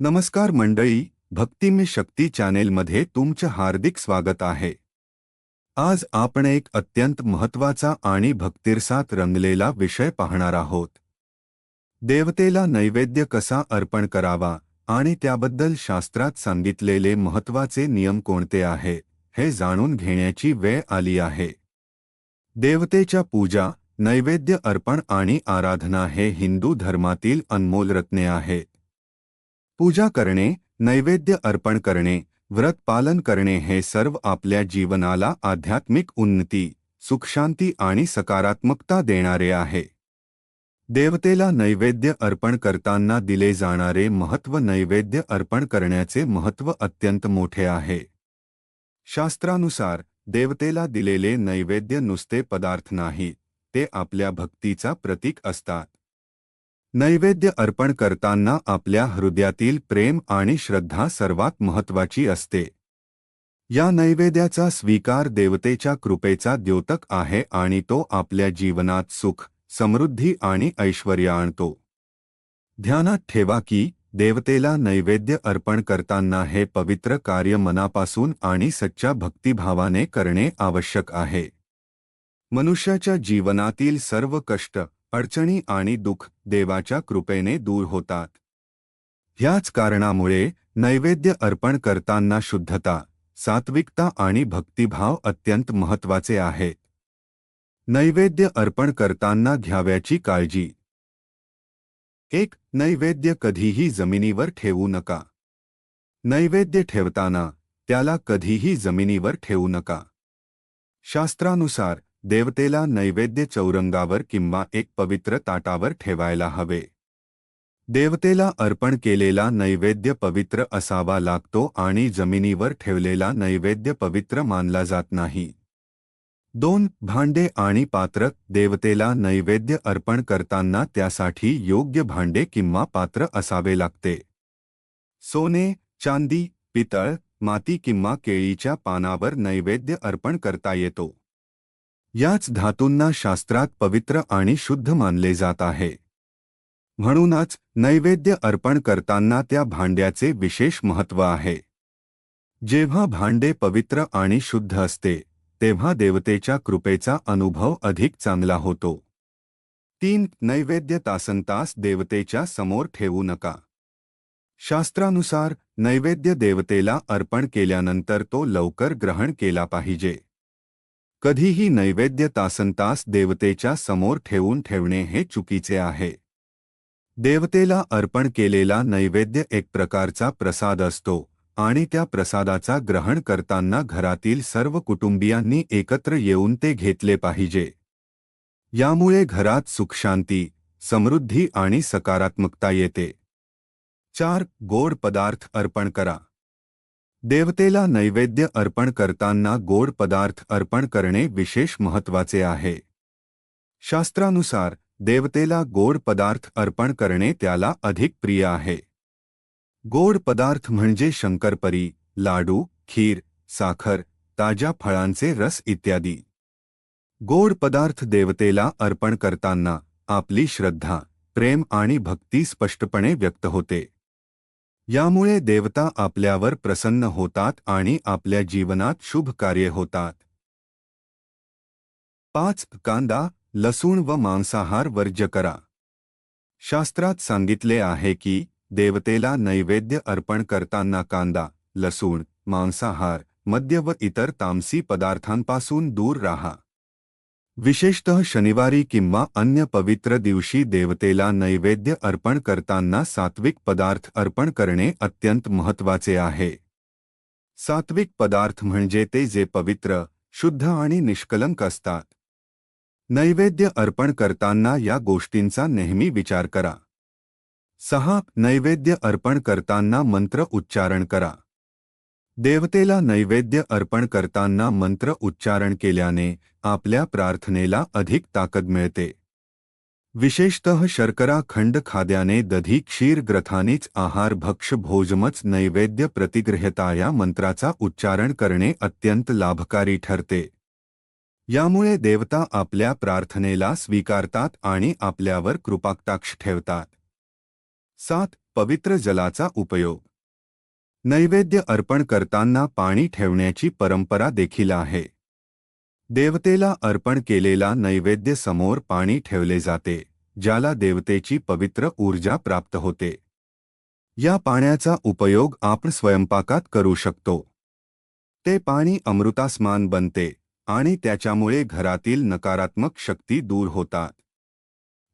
नमस्कार मंडळी भक्तिमय शक्ती चॅनेलमध्ये तुमचं हार्दिक स्वागत आहे. आज आपण एक अत्यंत महत्त्वाचा आणि भक्तिरसात रंगलेला विषय पाहणार आहोत. देवतेला नैवेद्य कसा अर्पण करावा आणि त्याबद्दल शास्त्रात सांगितलेले महत्त्वाचे नियम कोणते आहे हे जाणून घेण्याची वेळ आली आहे. देवतेच्या पूजा नैवेद्य अर्पण आणि आराधना हे हिंदू धर्मातील अनमोल रत्ने आहेत. पूजा करणे नैवेद्य अर्पण करणे व्रत पालन करणे हे सर्व आपल्या जीवनाला आध्यात्मिक उन्नती सुखशांती आणि सकारात्मकता देणारे आहे. देवतेला नैवेद्य अर्पण करताना दिले जाणारे महत्त्व नैवेद्य अर्पण करण्याचे महत्त्व अत्यंत मोठे आहे. शास्त्रानुसार देवतेला दिलेले नैवेद्य नुसते पदार्थ नाही ते आपल्या भक्तीचा प्रतीक असतात. नैवेद्य अर्पण करताना आपल्या हृदयातील प्रेम आणि श्रद्धा सर्वात महत्वाची असते. या नैवेद्याचा स्वीकार देवतेच्या कृपेचा द्योतक आहे आणि तो आपल्या जीवनात सुख समृद्धी आणि ऐश्वर आणतो. ध्यानात ठेवा की देवतेला नैवेद्य अर्पण करताना हे पवित्र कार्य मनापासून आणि सच्च्या भक्तिभावाने करणे आवश्यक आहे. मनुष्याच्या जीवनातील सर्व कष्ट अडचणी आणि दुःख देवाच्या कृपेने दूर होतात. ह्याच कारणामुळे नैवेद्य अर्पण करताना शुद्धता सात्विकता आणि भक्तिभाव अत्यंत महत्त्वाचे आहेत. नैवेद्य अर्पण करताना घ्याव्याची काळजी. एक नैवेद्य कधीही जमिनीवर ठेवू नका. नैवेद्य ठेवताना त्याला कधीही जमिनीवर ठेवू नका. शास्त्रानुसार देवतेला नैवेद्य चौरंगावर किंवा एक पवित्र ताटावर ठेवायला हवे. देवतेला अर्पण केलेला नैवेद्य पवित्र असावा लागतो आणि जमिनीवर ठेवलेला नैवेद्य पवित्र मानला जात नाही. दोन भांडे आणि पात्र. देवतेला नैवेद्य अर्पण करताना त्यासाठी योग्य भांडे किंवा पात्र असावे लागते. सोने चांदी पितळ माती किंवा केळीच्या पानावर नैवेद्य अर्पण करता येतो. याच धातूंना शास्त्रात पवित्र आणि शुद्ध मानले जात आहे. म्हणूनच नैवेद्य अर्पण करताना त्या भांड्याचे विशेष महत्त्व आहे. जेव्हा भांडे पवित्र आणि शुद्ध असते तेव्हा देवतेच्या कृपेचा अनुभव अधिक चांगला होतो. तीन नैवेद्य तासनतास देवतेच्या समोर ठेवू नका. शास्त्रानुसार नैवेद्य देवतेला अर्पण केल्यानंतर तो लवकर ग्रहण केला पाहिजे. कधीही नैवेद्य तासनतास देवतेच्या समोर ठेवून ठेवणे हे चुकीचे आहे. देवतेला अर्पण केलेला नैवेद्य एक प्रकारचा प्रसाद असतो आणि त्या प्रसादाचा ग्रहण करताना घरातील सर्व कुटुंबियांनी एकत्र येऊन ते घेतले पाहिजे. यामुळे घरात सुखशांती समृद्धी आणि सकारात्मकता येते. चार गोड पदार्थ अर्पण करा. देवतेला नैवेद्य अर्पण करताना गोड पदार्थ अर्पण करणे विशेष महत्त्वाचे आहे. शास्त्रानुसार देवतेला गोड पदार्थ अर्पण करणे त्याला अधिक प्रिय आहे. गोड पदार्थ म्हणजे शंकरपरी लाडू खीर साखर ताज्या फळांचे रस इत्यादी. गोड पदार्थ देवतेला अर्पण करताना आपली श्रद्धा प्रेम आणि भक्ती स्पष्टपणे व्यक्त होते. यामुळे देवता आपल्यावर प्रसन्न होतात आणि आपल्या जीवनात शुभ कार्य होतात. पाच कांदा लसूण व मांसाहार वर्ज्य करा. शास्त्रात सांगितले आहे की देवतेला नैवेद्य अर्पण करताना कांदा लसूण मांसाहार मद्य व इतर तामसी पदार्थांपासून दूर राहा. विशेषतः शनिवारी किंवा अन्य पवित्र दिवशी देवतेला नैवेद्य अर्पण करताना सात्विक पदार्थ अर्पण करणे अत्यंत महत्त्वाचे आहे. सात्विक पदार्थ म्हणजे ते जे पवित्र शुद्ध आणि निष्कलंक असतात. नैवेद्य अर्पण करताना या गोष्टींचा नेहमी विचार करा. सहा नैवेद्य अर्पण करताना मंत्र उच्चारण करा. देवतेला नैवेद्य अर्पण करताना मंत्र उच्चारण केल्याने आपल्या प्रार्थनेला अधिक ताकद मिळते. विशेषतः शर्करा खंड खाद्याने दधी क्षीर ग्रथानेच आहार भक्ष भोजमच नैवेद्य प्रतिग्रहता या मंत्राचा उच्चारण करणे अत्यंत लाभकारी ठरते. यामुळे देवता आपल्या प्रार्थनेला स्वीकारतात आणि आपल्यावर कृपाक्ताक्ष ठेवतात. सात पवित्र जलाचा उपयोग. नैवेद्य अर्पण करताना पाणी ठेवण्याची परंपरा देखील आहे. देवतेला अर्पण केलेला नैवेद्य समोर पाणी ठेवले जाते ज्याला देवतेची पवित्र ऊर्जा प्राप्त होते. या पाण्याचा उपयोग आपण स्वयंपाकात करू शकतो. ते पाणी अमृतास्मान बनते आणि त्याच्यामुळे घरातील नकारात्मक शक्ती दूर होतात.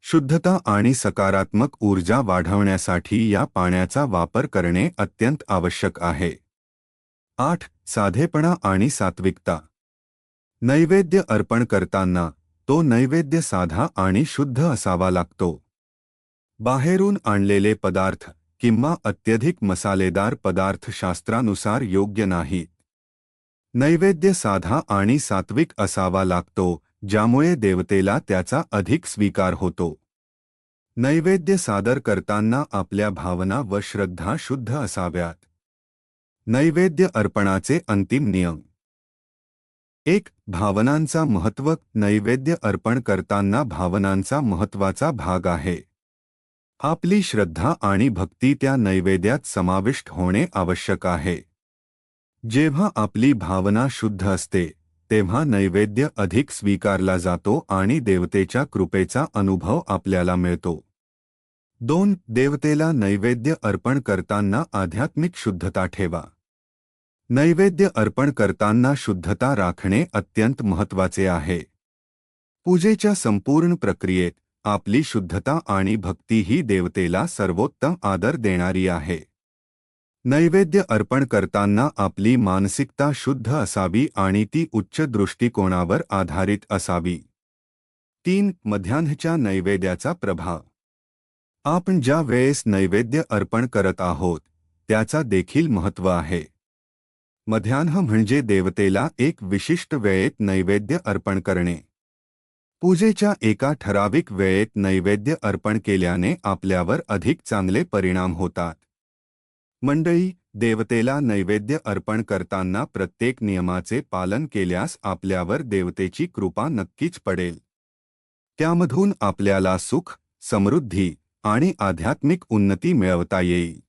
शुद्धता आणि सकारात्मक ऊर्जा वाढवण्यासाठी या पाण्याचा वापर करणे अत्यंत आवश्यक आहे. आठ साधेपणा आणि सात्विकता. नैवेद्य अर्पण करताना तो नैवेद्य साधा आणि शुद्ध असावा लागतो. बाहेरून आणलेले पदार्थ किंवा अत्यधिक मसालेदार पदार्थ शास्त्रानुसार योग्य नाहीत. नैवेद्य साधा आणि सात्विक असावा लागतो ज्यामुळे देवतेला त्याचा अधिक स्वीकार होतो. नैवेद्य सादर करताना आपल्या भावना व श्रद्धा शुद्ध असाव्यात. नैवेद्य अर्पणाचे अंतिम नियम. एक भावनांचा महत्त्व नैवेद्य अर्पण करताना भावनांचा महत्त्वाचा भाग आहे. आपली श्रद्धा आणि भक्ती त्या नैवेद्यात समाविष्ट होणे आवश्यक आहे. जेव्हा आपली भावना शुद्ध असते तेव्हा नैवेद्य अधिक स्वीकारला जातो आणि देवतेच्या कृपेचा अनुभव आपल्याला मिळतो. दोन देवतेला नैवेद्य अर्पण करताना आध्यात्मिक शुद्धता ठेवा. नैवेद्य अर्पण करताना शुद्धता राखणे अत्यंत महत्त्वाचे आहे. पूजेच्या संपूर्ण प्रक्रियेत आपली शुद्धता आणि भक्ती ही देवतेला सर्वोत्तम आदर देणारी आहे. नैवेद्य अर्पण करताना आपली मानसिकता शुद्ध असावी आणि ती उच्च दृष्टिकोनावर आधारित असावी. तीन मध्यान्हच्या नैवेद्याचा प्रभाव. आपण ज्या वेळेस नैवेद्य अर्पण करत आहोत त्याचा देखील महत्त्व आहे. मध्यान्ह म्हणजे देवतेला एक विशिष्ट वेळेत नैवेद्य अर्पण करणे. पूजेच्या एका ठराविक वेळेत नैवेद्य अर्पण केल्याने आपल्यावर अधिक चांगले परिणाम होतात. मंडळी देवतेला नैवेद्य अर्पण करताना प्रत्येक नियमाचे पालन केल्यास आपल्यावर देवतेची कृपा नक्कीच पडेल. त्यामधून आपल्याला सुख समृद्धी आणि आध्यात्मिक उन्नती मिळवता येईल.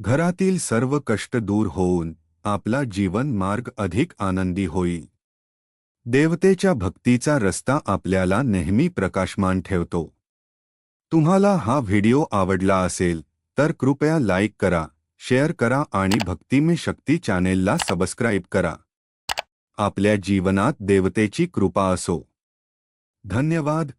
घरातील सर्व कष्ट दूर होऊन आपला जीवन मार्ग अधिक आनंदी होईल देवतेच्या भक्तीचा रस्ता आपल्याला नेहमी प्रकाशमान ठेवतो. तुम्हाला हा व्हिडिओ आवडला असेल तर कृपया लाईक करा शेअर करा आणि भक्तिमय शक्ती चॅनेलला सबस्क्राईब करा. आपल्या जीवनात देवतेची कृपा असो. धन्यवाद.